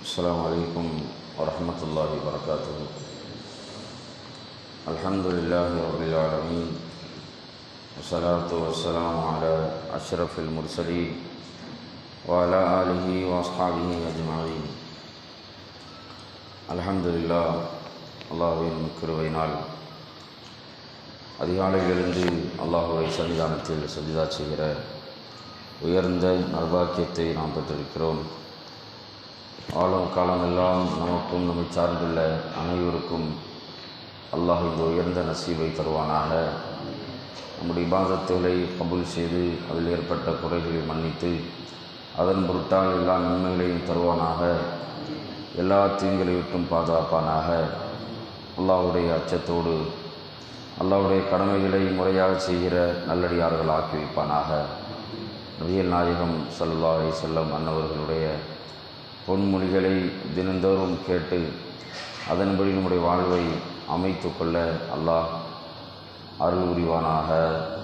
السلام عليكم ورحمة الله وبركاته الحمد لله رب العالمين والصلاة والسلام على أشرف المرسلين وعلى آله وأصحابه أجمعين الحمد لله அல்லாஹுவின் கிருபையினால் அதிகாலையிலிருந்து அல்லாஹுவை சன்னிதானத்தில் சஜிதா செய்கிற உயர்ந்த நல்வாக்கியத்தை நாம் பெற்றிருக்கிறோம் ஆளும் காலமெல்லாம் நமக்கும் நம்மை சார்ந்துள்ள அனைவருக்கும் அல்லாஹ் இந்த உயர்ந்த நசீவை தருவானாக. நம்முடைய இபாதத்துகளை கபூல் செய்து அதில் ஏற்பட்ட குறைகளை மன்னித்து அதன் பொருட்டால் எல்லா நன்மைகளையும் தருவானாக. எல்லா தீங்களை விட்டும் பாதுகாப்பானாக. அல்லாஹ்வுடைய அச்சத்தோடு அல்லாவுடைய கடமைகளை முறையாக செய்கிற நல்லடியார்கள் ஆக்கி வைப்பானாக. நபியல் நாயகம் சல்லாஹை செல்லம் அன்னவர்களுடைய பொன்மொழிகளை தினந்தோறும் கேட்டு அதன்படி நம்முடைய வாழ்வை அமைத்து கொள்ள அல்லாஹ் அருள் உரிவானாக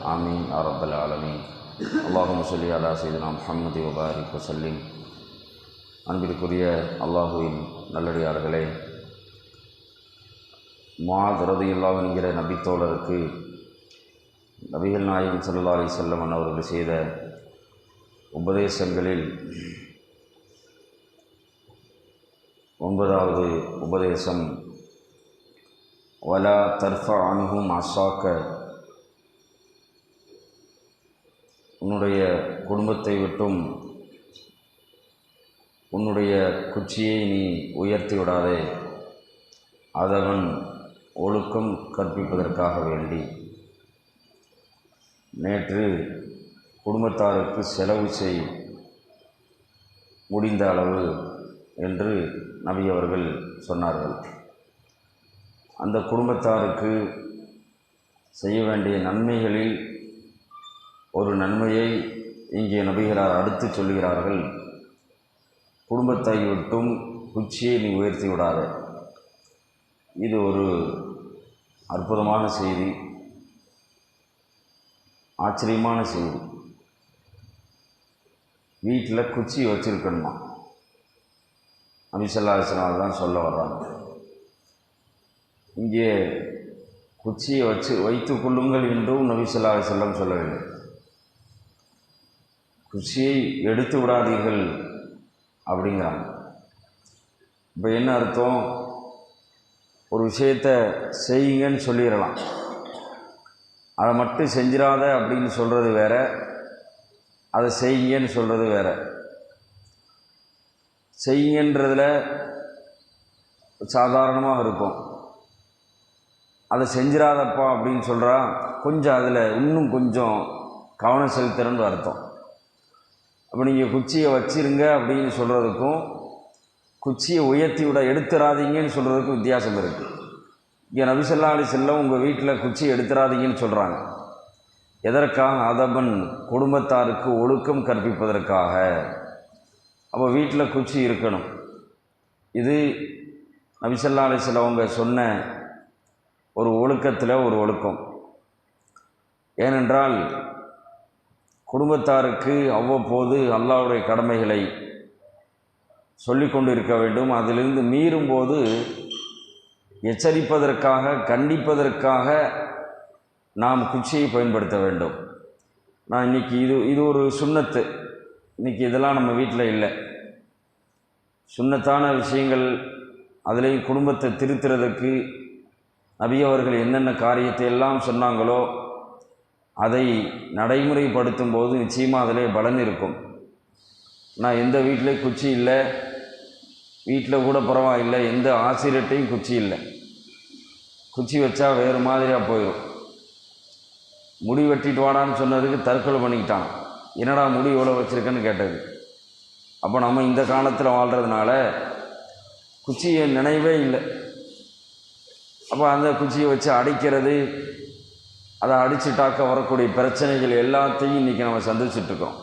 ஆமீன். அரபல் ஆலமி அல்லாஹும் சொல்லி அலா செய்தனா முஹம்மது வபாரிக் வசல்லிம் அன்பிற்குரிய அல்லாஹுவின் நல்லடியார்களே மாத் ரதியுல்லா என்கிற நபித்தோழருக்கு நபிகள் நாயகம் சல்லா அலி செல்லம் அவர்கள் செய்த உபதேசங்களில் ஒன்பதாவது உபதேசம். வலா தர்ஃபா அணுகும் அசாக்க உன்னுடைய குடும்பத்தை விட்டும் உன்னுடைய குச்சியை நீ உயர்த்தி விடாதே. அதவன் ஒழுக்கம் கற்பிப்பதற்காக வேண்டி. நேற்று குடும்பத்தாருக்கு செலவு செய். முடிந்த அளவு என்று நபி அவர்கள் சொன்னார்கள். அந்த குடும்பத்தாருக்கு செய்ய வேண்டிய நன்மைகளில் ஒரு நன்மையை இங்கே நபிகளார் அடுத்து சொல்கிறார்கள் குடும்பத்தை விட்டும் குச்சியை நீ உயர்த்தி விடாத. இது ஒரு அற்புதமான செய்தி. ஆச்சரியமான செய்தி. வீட்டில் குச்சி வச்சுருக்கணுமா? அபிசல்லாசனால் தான் சொல்ல வர்றாங்க. இங்கே குச்சியை வச்சு வைத்து கொள்ளுங்கள் என்றும் நபிசல்லா செல்லம் சொல்லவில்லை. குச்சியை எடுத்து விடாதீர்கள் அப்படிங்கிறாங்க. இப்போ என்ன அர்த்தம்? ஒரு விஷயத்தை செய்யுங்கன்னு சொல்லிடலாம். அதை மட்டும் செஞ்சிடாத அப்படின்னு சொல்கிறது வேற அதை செய்யுங்கன்னு சொல்கிறது வேறு. செய்யுங்கன்றதில் சாதாரணமாக இருக்கும் அதை செஞ்சிடாதப்பா அப்படின்னு சொல்கிறா கொஞ்சம் அதில் இன்னும் கொஞ்சம் கவனம் செலுத்துறன்னு அர்த்தம். அப்போ நீங்கள் குச்சியை வச்சிருங்க அப்படின்னு சொல்கிறதுக்கும் குச்சியை உயர்த்தி விட எடுத்துறாதீங்கன்னு சொல்கிறதுக்கும் வித்தியாசம் இருக்குது இங்கே நபிசல்லா அலி செல்லம் உங்கள் வீட்டில் குச்சி எடுத்துறாதீங்கன்னு சொல்கிறாங்க எதற்காக? அதபன் குடும்பத்தாருக்கு ஒழுக்கம் கற்பிப்பதற்காக. அப்போ வீட்டில் குச்சி இருக்கணும். இது நபிசல்லா அலி சொன்ன ஒரு ஒழுக்கத்தில் ஒரு ஒழுக்கம். ஏனென்றால் குடும்பத்தாருக்கு அவ்வப்போது அல்லாவுடைய கடமைகளை சொல்லி கொண்டு இருக்க வேண்டும். அதிலிருந்து மீறும்போது எச்சரிப்பதற்காக கண்டிப்பதற்காக நாம் குச்சியை பயன்படுத்த வேண்டும். நான் இன்றைக்கி இது இது ஒரு சுண்ணத்து. இன்றைக்கி இதெல்லாம் நம்ம வீட்டில் இல்லை. சுண்ணத்தான விஷயங்கள் அதுலேயும் குடும்பத்தை திருத்துறதுக்கு நபி அவர்கள் என்னென்ன காரியத்தை எல்லாம் சொன்னாங்களோ அதை நடைமுறைப்படுத்தும் போது நிச்சயமாக அதிலே பலன் இருக்கும். நான் எந்த வீட்டிலையும் குச்சி இல்லை. வீட்டில் கூட பரவாயில்லை. எந்த ஆசிரியர்கிட்டையும் குச்சி இல்லை. குச்சி வச்சா வேறு மாதிரியாக போயிடும் முடி வெட்டிட்டு வாடான்னு சொன்னதுக்கு தற்கொலை பண்ணிக்கிட்டான். என்னடா முடி இவ்வளோ வச்சுருக்கேன்னு கேட்டது. அப்போ நம்ம இந்த காலத்தில் வாழ்கிறதுனால குச்சியை நினைவே இல்லை. அப்போ அந்த குச்சியை வச்சு அடிக்கிறது அதை அடிச்சுட்டாக்க வரக்கூடிய பிரச்சனைகள் எல்லாத்தையும் இன்றைக்கி நம்ம சந்திச்சிட்ருக்கோம்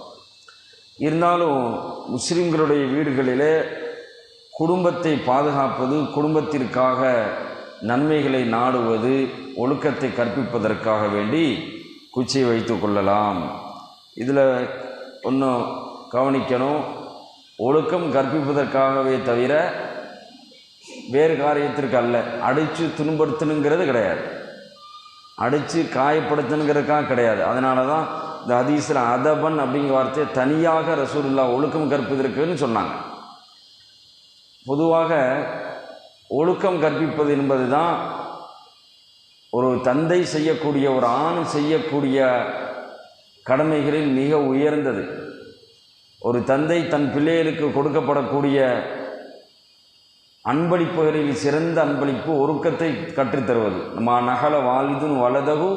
இருந்தாலும் முஸ்லீம்களுடைய வீடுகளிலே குடும்பத்தை பாதுகாப்பது குடும்பத்திற்காக நன்மைகளை நாடுவது ஒழுக்கத்தை கற்பிப்பதற்காக வேண்டி குச்சியை வைத்து கொள்ளலாம். இதில் ஒன்றும் கவனிக்கணும். ஒழுக்கம் கற்பிப்பதற்காகவே தவிர வேறு காரியத்திற்கு அல்ல. அடித்து துன்படுத்தணுங்கிறது கிடையாது. அடித்து காயப்படுத்தணுங்கிறதுக்காக கிடையாது. அதனால தான் இந்த ஹதீஸில் அதபன் அப்படிங்கிற வார்த்தையை தனியாக ரசூலுல்லா ஒழுக்கம் கற்பிதற்குன்னு சொன்னாங்க. பொதுவாக ஒழுக்கம் கற்பிப்பது என்பது தான் ஒரு தந்தை செய்யக்கூடிய ஒரு ஆண் செய்யக்கூடிய கடமைகளில் மிக உயர்ந்தது. ஒரு தந்தை தன் பிள்ளைகளுக்கு கொடுக்கப்படக்கூடிய அன்பளிப்புகளில் சிறந்த அன்பளிப்பு ஒருக்கத்தை கற்றுத்தருவது. மா நகல வாலிதுன் வலதகு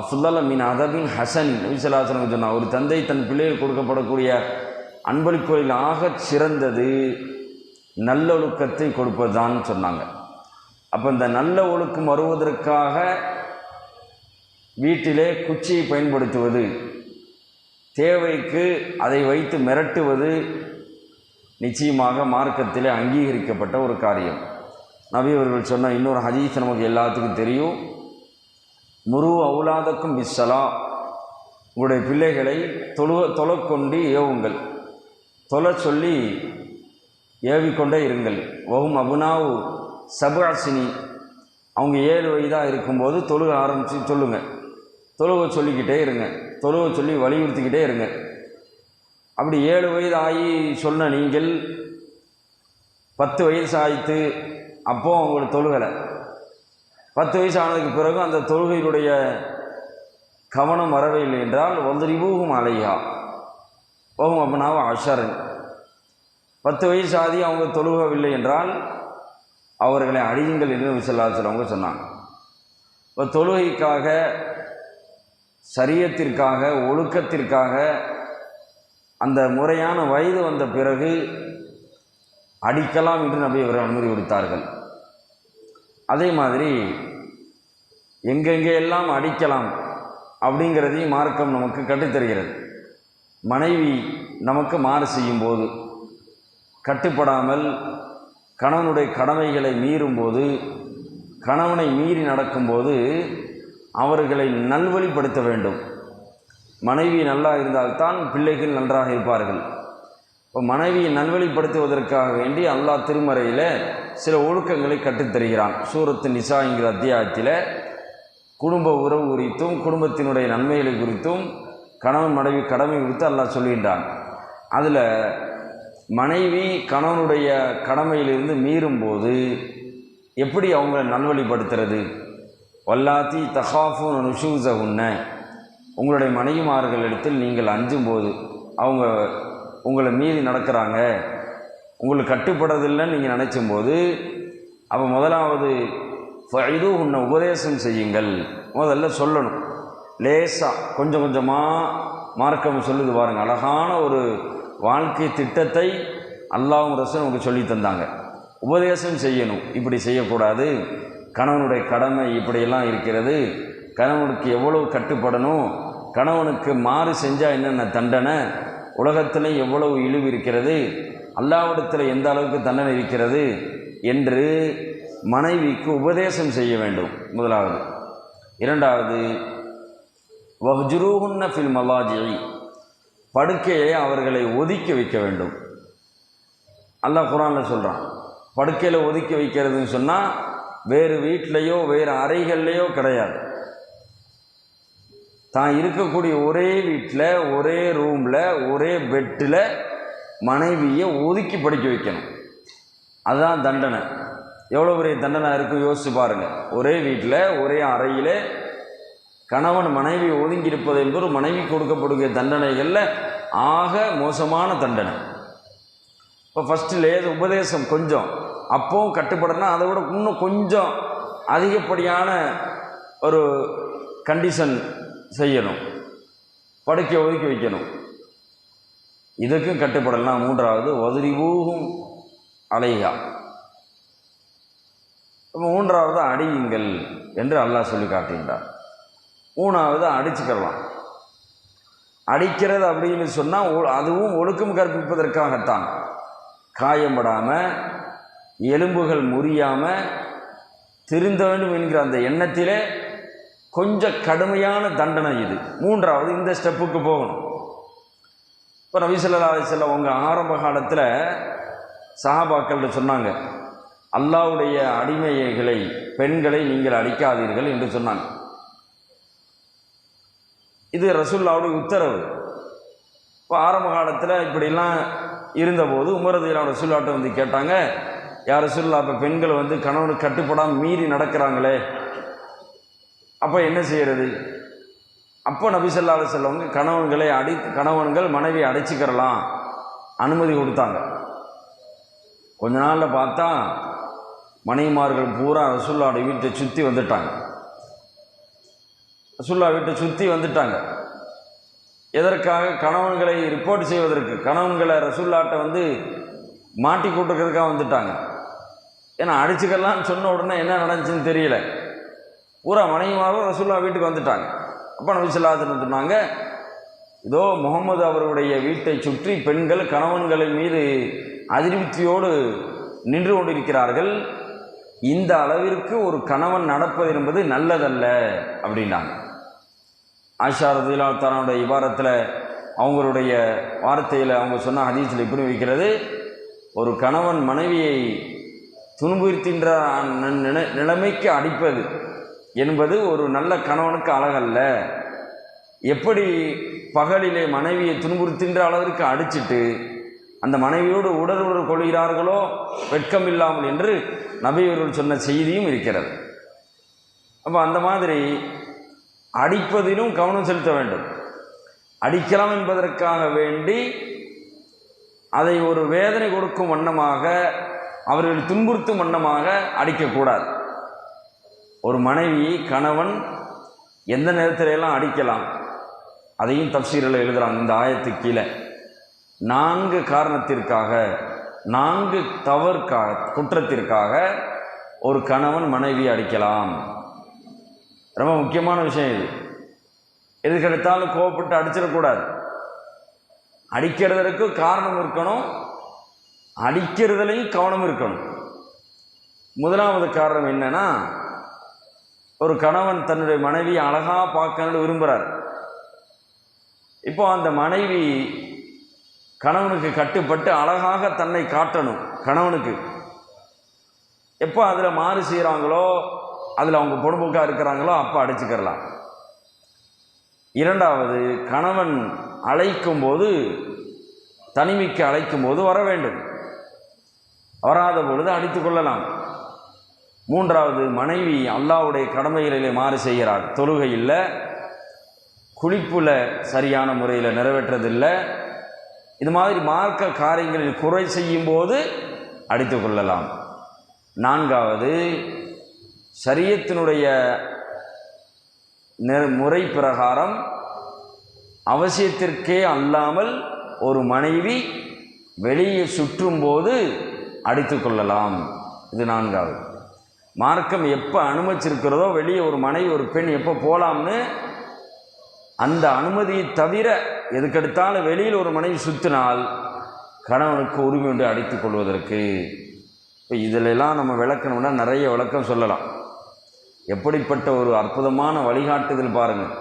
அஃலல மின் அதபின் ஹசன் நபிசலாசனம் சொன்னார் ஒரு தந்தை தன் பிள்ளைகள் கொடுக்கப்படக்கூடிய அன்பளிப்புகளில் ஆகச் சிறந்தது நல்லொழுக்கத்தை கொடுப்பதுதான் சொன்னாங்க. அப்போ இந்த நல்ல ஒழுக்கம் வருவதற்காக வீட்டிலே குச்சியை பயன்படுத்துவது தேவைக்கு அதை வைத்து மிரட்டுவது நிச்சயமாக மார்க்கத்திலே அங்கீகரிக்கப்பட்ட ஒரு காரியம். நபி அவர்கள் சொன்ன இன்னொரு ஹதீஸ் நமக்கு எல்லாத்துக்கும் தெரியும். முரு அவுலாதக்கும் பிஸ்ஸலா. உங்களுடைய பிள்ளைகளை தொழு தொலைக்கொண்டு ஏவுங்கள். தொலை சொல்லி ஏவிக்கொண்டே இருங்கள். வகும் அபுனாவு சபாசினி அவங்க ஏழு வயதாக இருக்கும்போது தொழுக ஆரம்பித்து சொல்லுங்கள் தொழுக சொல்லிக்கிட்டே இருங்க. தொழுக சொல்லி வலியுறுத்திக்கிட்டே இருங்க. அப்படி ஏழு வயது ஆகி சொன்ன நீங்கள் பத்து வயசு ஆயித்து அப்போது அவங்களுக்கு தொழுகலை. பத்து வயசு ஆனதுக்கு பிறகு அந்த தொழுகையினுடைய கவனம் வரவில்லை என்றால் ஒந்தரிபூகும் அலையா. ஓகும் அப்படின்னாவ அஷரன். பத்து வயசு ஆதி அவங்க தொழுகவில்லை என்றால் அவர்களை அழியுங்கள் என்று விசல்லாசலவங்க சொன்னாங்க. இப்போ தொழுகைக்காக சரியத்திற்காக ஒழுக்கத்திற்காக அந்த முறையான வயது வந்த பிறகு அடிக்கலாம் என்று நபி அவர்கள் அனுமதி கொடுத்தார்கள். அதே மாதிரி எங்கெங்கே எல்லாம் அடிக்கலாம் அப்படிங்கிறதையும் மார்க்கம் நமக்கு கற்றுத்தருகிறது. மனைவி நமக்கு மாறு செய்யும் போது கட்டுப்படாமல் கணவனுடைய கடமைகளை மீறும்போது கணவனை மீறி நடக்கும்போது அவர்களை நல்வழிப்படுத்த வேண்டும். மனைவி நல்லா இருந்தால்தான் பிள்ளைகள் நன்றாக இருப்பார்கள். இப்போ மனைவியை நல்வழிப்படுத்துவதற்காக வேண்டி அல்லாஹ் திருமறையில் சில ஒழுக்கங்களை கற்றுத்தருகிறான். சூரத்து நிசா என்கிற அத்தியாயத்தில் குடும்ப உறவு குறித்தும் குடும்பத்தினுடைய நன்மைகளை குறித்தும் கணவன் மனைவி கடமை குறித்து அல்லாஹ் சொல்கின்றான். அதில் மனைவி கணவனுடைய கடமையிலிருந்து மீறும்போது எப்படி அவங்கள நல்வழிப்படுத்துறது? வல்லாத்தி தஹாஃபு நுஷூச உன்ன உங்களுடைய மனைவிமார்களிடத்தில் நீங்கள் அஞ்சும்போது அவங்க உங்களை மீறி நடக்கிறாங்க. உங்களுக்கு கட்டுப்படுறதில்லைன்னு நீங்கள் நினச்சும் போது அப்போ முதலாவது இது உன்னை உபதேசம் செய்யுங்கள். முதல்ல சொல்லணும். லேசாக கொஞ்சம் கொஞ்சமாக மார்க்கம் சொல்லுது பாருங்கள் அழகான ஒரு வாழ்க்கை திட்டத்தை அல்லாவும் ரசன் நமக்கு சொல்லி தந்தாங்க. உபதேசம் செய்யணும். இப்படி செய்யக்கூடாது. கணவனுடைய கடமை இப்படியெல்லாம் இருக்கிறது. கணவனுக்கு எவ்வளவு கட்டுப்படணும்? கணவனுக்கு மாறு செஞ்சால் என்னென்ன தண்டனை? உலகத்தில் எவ்வளவு இழிவு இருக்கிறது? அல்லாவிடத்தில் எந்த அளவுக்கு தண்டனை இருக்கிறது? என்று மனைவிக்கு உபதேசம் செய்ய வேண்டும். முதலாவது. இரண்டாவது வஹ்ஜுரூஹுன்ன ஃபில் மலாஜி படுக்கையை அவர்களை ஒதுக்கி வைக்க வேண்டும். அல்லாஹ் குரானில் சொல்கிறான் படுக்கையில் ஒதுக்கி வைக்கிறதுன்னு சொன்னால் வேறு வீட்டிலையோ வேறு அறைகள்லையோ கிடையாது. தான் இருக்கக்கூடிய ஒரே வீட்டில் ஒரே ரூமில் ஒரே பெட்டில் மனைவியை ஒதுக்கி படிக்க வைக்கணும். அதுதான் தண்டனை. எவ்வளோ பெரிய தண்டனை இருக்கும் யோசிச்சு பாருங்கள் ஒரே வீட்டில் ஒரே அறையில் கணவன் மனைவி ஒதுங்கி இருப்பது என்பது மனைவி கொடுக்கப்படுகிற தண்டனைகளில் ஆக மோசமான தண்டனை. இப்போ ஃபஸ்ட்டு லேது உபதேசம் கொஞ்சம். அப்போவும் கட்டுப்படனா அதை விட இன்னும் கொஞ்சம் அதிகப்படியான ஒரு கண்டிஷன் செய்யணும். படுக்கை ஒதுக்கி வைக்கணும். இதுக்கும் கட்டுப்படலாம் மூன்றாவது ஒதுரிவூகும் அலைகா. மூன்றாவது அடியுங்கள் என்று அல்லாஹ் சொல்லி காட்டுகின்றார் மூணாவது அடிச்சுக்கலாம். அடிக்கிறது அப்படின்னு சொன்னால் அதுவும் ஒழுக்கம் கற்பிப்பதற்காகத்தான். காயம்படாமல் எலும்புகள் முறியாமல் திருந்த வேண்டும் என்கிற அந்த எண்ணத்திலே கொஞ்சம் கடுமையான தண்டனை இது. மூன்றாவது இந்த ஸ்டெப்புக்கு போகணும். இப்போ நபிசல்லா அலிசல்லம் உங்கள் ஆரம்ப காலத்தில் சஹாபாக்கள்கிட்ட சொன்னாங்க அல்லாவுடைய அடிமைகளை பெண்களை நீங்கள் அடிக்காதீர்கள் என்று சொன்னாங்க. இது ரசுல்லாவுடைய உத்தரவு. இப்போ ஆரம்ப காலத்தில் இப்படிலாம் இருந்தபோது உமரதியிலான ரசுல்லாட்ட வந்து கேட்டாங்க யார் ரசூல்லா இப்போ பெண்கள் வந்து கணவனுக்கு கட்டுப்படாமல் மீறி நடக்கிறாங்களே? அப்போ என்ன செய்கிறது அப்போ நபிசல்லா செல்லவங்க கணவன்களை அடி கணவன்கள் மனைவி அடைச்சிக்கிறலாம். அனுமதி கொடுத்தாங்க. கொஞ்ச நாளில் பார்த்தா மனைவிமார்கள் பூரா ரசுல்லாவுடைய வீட்டை சுற்றி வந்துட்டாங்க. ரசுல்லா வீட்டை சுற்றி வந்துட்டாங்க. எதற்காக? கணவன்களை ரிப்போர்ட் செய்வதற்கு. கணவன்களை ரசுல்லாட்டை வந்து மாட்டி கூட்டுறதுக்காக வந்துட்டாங்க. ஏன்னா அடிச்சுக்கலாம்னு சொன்ன உடனே என்ன நடந்துச்சுன்னு தெரியல. பூரா மனைவியாக ரசுல்லா வீட்டுக்கு வந்துட்டாங்க. அப்போ நபிசுல்லாத்துன்னு சொன்னாங்க இதோ முகமது அவருடைய வீட்டை சுற்றி பெண்கள் கணவன்களின் மீது அதிருப்தியோடு நின்று கொண்டிருக்கிறார்கள். இந்த அளவிற்கு ஒரு கணவன் நடப்பது என்பது நல்லதல்ல அப்படின்னாங்க. ஆஷா ரதிலா தன்னுடைய இபாரத்தில் அவங்களுடைய வார்த்தையில் அவங்க சொன்ன ஹதீஸில் எப்படி வைக்கிறது ஒரு கணவன் மனைவியை துன்புறுத்தின்ற நிலைமைக்கு அடிப்பது என்பது ஒரு நல்ல கணவனுக்கு அழகல்ல. எப்படி பகலிலே மனைவியை துன்புறுத்தின்ற அளவிற்கு அடிச்சிட்டு அந்த மனைவியோடு உடலுறவு கொள்கிறார்களோ வெட்கம் இல்லாமல் என்று நபியவர்கள் சொன்ன செய்தியும் இருக்கிறது. அப்போ அந்த மாதிரி அடிப்பதிலும் கவனம் செலுத்த வேண்டும். அடிக்கலாம் என்பதற்காக வேண்டி அதை ஒரு வேதனை கொடுக்கும் வண்ணமாக அவர்கள் துன்புறுத்தும் வண்ணமாக அடிக்கக்கூடாது. ஒரு மனைவி கணவன் எந்த நேரத்திலெல்லாம் அடிக்கலாம் அதையும் தப்சீரில் எழுதுகிறாங்க இந்த ஆயத்துக்கு கீழே. நான்கு காரணத்திற்காக நான்கு தவறுக்காக குற்றத்திற்காக ஒரு கணவன் மனைவி அடிக்கலாம். ரொம்ப முக்கியமான விஷயம் இது. எதுக்கெடுத்தாலும் கோவப்பட்டு அடிச்சிடக்கூடாது. அடிக்கிறதற்கு காரணம் இருக்கணும் அடிக்கிறதுலையும் கவனம் இருக்கணும். முதலாவது காரணம் என்னன்னா ஒரு கணவன் தன்னுடைய மனைவி அழகாக பார்க்கணும்னு விரும்புகிறார் இப்போ அந்த மனைவி கணவனுக்கு கட்டுப்பட்டு அழகாக தன்னை காட்டணும் கணவனுக்கு. எப்போ அதில் மாறு செய்கிறாங்களோ அதில் அவங்க பொடுபோக்காக இருக்கிறாங்களோ அப்போ அடிச்சுக்கிறலாம். இரண்டாவது கணவன் அழைக்கும் போது தனிமைக்கு அழைக்கும் போது வர வேண்டும். வராத பொழுது அடித்து கொள்ளலாம். மூன்றாவது மனைவி அல்லாவுடைய கடமைகளிலே மாறு செய்கிறாள். தொழுகை இல்லை குளிப்புல சரியான முறையில் நிறைவேற்றதில்லை. இது மாதிரி மார்க்க காரியங்களில் குறை செய்யும் போது அடித்து கொள்ளலாம். நான்காவது சரியத்தினுடைய முறை பிரகாரம் அவசியத்திற்கே அல்லாமல் ஒரு மனைவி வெளியே சுற்றும்போது அடித்து கொள்ளலாம் இது நான்காவது. மார்க்கம் எப்போ அனுமதிச்சிருக்கிறதோ வெளியே ஒரு மனைவி ஒரு பெண் எப்போ போகலாம்னு அந்த அனுமதியை தவிர எதுக்கெடுத்தாலும் வெளியில் ஒரு மனைவி சுற்றினால் கணவனுக்கு உரிமை உண்டு அடித்து கொள்வதற்கு இப்போ இதிலெல்லாம் நம்ம விளக்கணும்னா நிறைய விளக்கம் சொல்லலாம். எப்படிப்பட்ட ஒரு அற்புதமான வழிகாட்டுதல் பாருங்கள்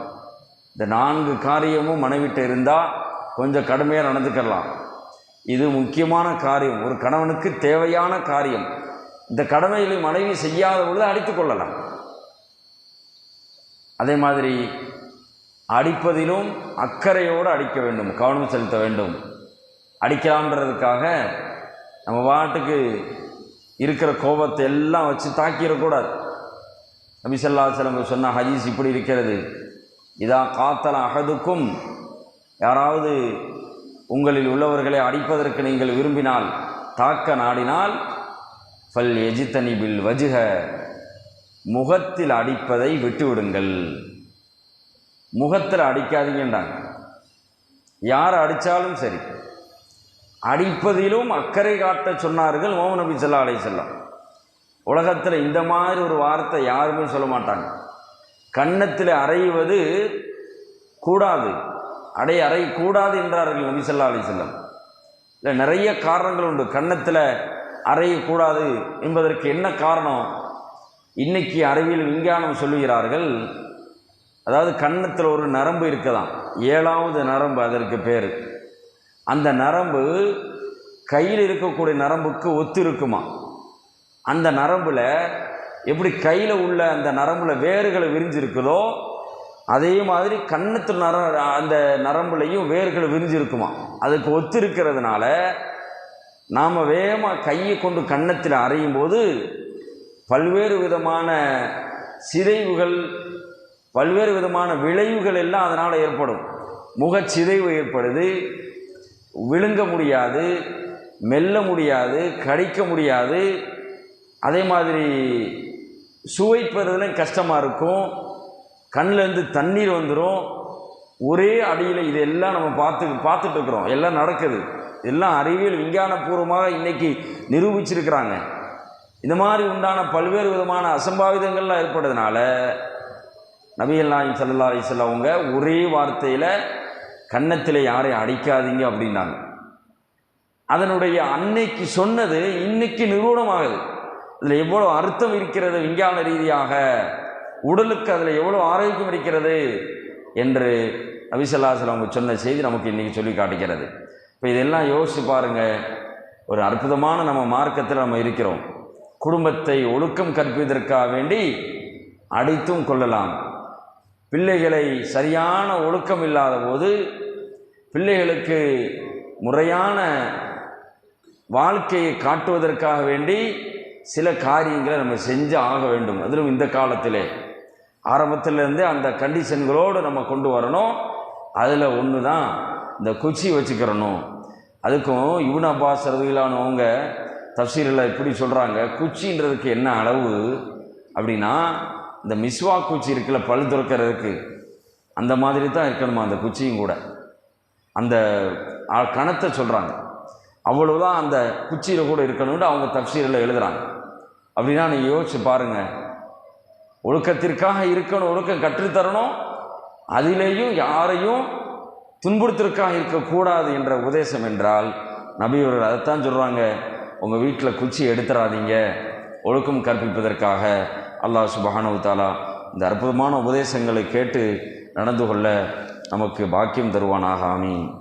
இந்த நான்கு காரியமும் மனைவிட்ட இருந்தால் கொஞ்சம் கடுமையாக நடந்துக்கலாம் இது முக்கியமான காரியம். ஒரு கணவனுக்கு தேவையான காரியம். இந்த கடமைகளை மனைவி செய்யாத பொழுது அடித்து கொள்ளலாம். அதே மாதிரி அடிப்பதிலும் அக்கறையோடு அடிக்க வேண்டும் கவனம் செலுத்த வேண்டும். அடிக்கலாம்ன்றதுக்காக நம்ம பாட்டுக்கு இருக்கிற கோபத்தை எல்லாம் வச்சு தாக்கிடக்கூடாது. நபி சிலம்பு சொன்ன ஹதீஸ் இப்படி இருக்கிறது. இதான் காத்தல அகதுக்கும் யாராவது உங்களில் உள்ளவர்களை அடிப்பதற்கு நீங்கள் விரும்பினால் தாக்க நாடினால் ஃபல் எஜித்தனி பில் வஜுக முகத்தில் அடிப்பதை விட்டுவிடுங்கள். முகத்தில் அடிக்காதீங்கன்றாங்க. யார் அடித்தாலும் சரி. அடிப்பதிலும் அக்கறை காட்ட சொன்னார்கள் ஓம் நபி சொல்லா அலை செல்லம் உலகத்தில் இந்த மாதிரி ஒரு வார்த்தை யாருமே சொல்ல மாட்டாங்க. கன்னத்தில் அறைவது கூடாது. அடை அறையக்கூடாது கூடாது என்றார்கள் நபி சொல்லா அலி செல்லம் இல்லை நிறைய காரணங்கள் உண்டு. கன்னத்தில் அறையக்கூடாது என்பதற்கு என்ன காரணம்? இன்னைக்கு அறிவியல் விஞ்ஞானம் சொல்லுகிறார்கள் அதாவது கன்னத்தில் ஒரு நரம்பு இருக்கலாம். ஏழாவது நரம்பு அதற்கு பேர். அந்த நரம்பு கையில் இருக்கக்கூடிய நரம்புக்கு ஒத்து இருக்குமா? அந்த நரம்பில் எப்படி கையில் உள்ள அந்த நரம்பில் வேர்கள் விரிஞ்சிருக்குதோ அதே மாதிரி கண்ணத்து நர அந்த நரம்புலையும் வேர்கள் விரிஞ்சிருக்குமா? அதுக்கு ஒத்து இருக்கிறதுனால நாம் வேகமாக கையை கொண்டு கன்னத்தில் அறையும் போது பல்வேறு விதமான சிதைவுகள் பல்வேறு விதமான விளைவுகள் எல்லாம் அதனால் ஏற்படும். முகச்சிதைவு ஏற்படுது விழுங்க முடியாது மெல்ல முடியாது கடிக்க முடியாது. அதே மாதிரி சுவைப்பதுல கஷ்டமாக இருக்கும். கண்ணிலேருந்து தண்ணீர் வந்துடும் ஒரே அடியில் இதெல்லாம் நம்ம பார்த்து பார்த்துட்டு இருக்கிறோம் எல்லாம் நடக்குது. எல்லாம் அறிவியல் விஞ்ஞானபூர்வமாக இன்றைக்கி நிரூபிச்சிருக்கிறாங்க. இந்த மாதிரி உண்டான பல்வேறு விதமான அசம்பாவிதங்கள்லாம் ஏற்படுறதுனால நபிகள் நாயம் சல்லா அலிஸ்லாம் அவங்க ஒரே வார்த்தையில் கன்னத்தில் யாரையும் அடிக்காதீங்க அப்படின்னாங்க. அதனுடைய அன்னைக்கு சொன்னது இன்னைக்கு நிரூபணமாகுது. இதில் எவ்வளோ அர்த்தம் இருக்கிறது விஞ்ஞான ரீதியாக? உடலுக்கு அதில் எவ்வளோ ஆரோக்கியம் இருக்கிறது என்று நபிசல்லாஸ்லாம் அவங்க சொன்ன செய்தி நமக்கு இன்றைக்கி சொல்லி காட்டுகிறது. இப்போ இதெல்லாம் யோசித்து பாருங்கள் ஒரு அற்புதமான நம்ம மார்க்கத்தில் நம்ம இருக்கிறோம். குடும்பத்தை ஒழுக்கம் கற்பிப்பதற்காக வேண்டி அடித்தும் கொள்ளலாம். பிள்ளைகளை சரியான ஒழுக்கம் இல்லாத போது பிள்ளைகளுக்கு முறையான வாழ்க்கையை காட்டுவதற்காக வேண்டி சில காரியங்களை நம்ம செஞ்சு ஆக வேண்டும். அதிலும் இந்த காலத்திலே ஆரம்பத்திலேருந்தே அந்த கண்டிஷன்களோடு நம்ம கொண்டு வரணும். அதில் ஒன்று தான் இந்த குச்சி வச்சுக்கிறணும். அதுக்கும் இவன் அப்பாஸ் ரவிலானவங்க தப்சீரில் இப்படி சொல்கிறாங்க குச்சின்றதுக்கு என்ன அளவு? அப்படின்னா இந்த மிஸ்வா குச்சி இருக்குல்ல பல் துறக்கிறதுக்கு. அந்த மாதிரி தான் இருக்கணுமா அந்த குச்சியும் கூட. அந்த கணத்தை சொல்கிறாங்க அவ்வளோதான் அந்த குச்சியில் கூட இருக்கணும்னு அவங்க தப்சீரில் எழுதுறாங்க. அப்படின்னா நீங்கள் யோசிச்சு பாருங்கள் ஒழுக்கத்திற்காக இருக்கணும் ஒழுக்கம் கற்றுத்தரணும். அதிலேயும் யாரையும் துன்புறுத்திற்காக இருக்கக்கூடாது என்ற உபதேசம் என்றால் நபியவர்கள் அதைத்தான் சொல்கிறாங்க உங்கள் வீட்டில் குச்சி எடுத்துறாதீங்க. ஒழுக்கம் கற்பிப்பதற்காக அல்லாஹ் சுபஹானவு தாலா இந்த அற்புதமான உபதேசங்களை கேட்டு நடந்து கொள்ள நமக்கு பாக்கியம் தருவானாக. ஆமீன்.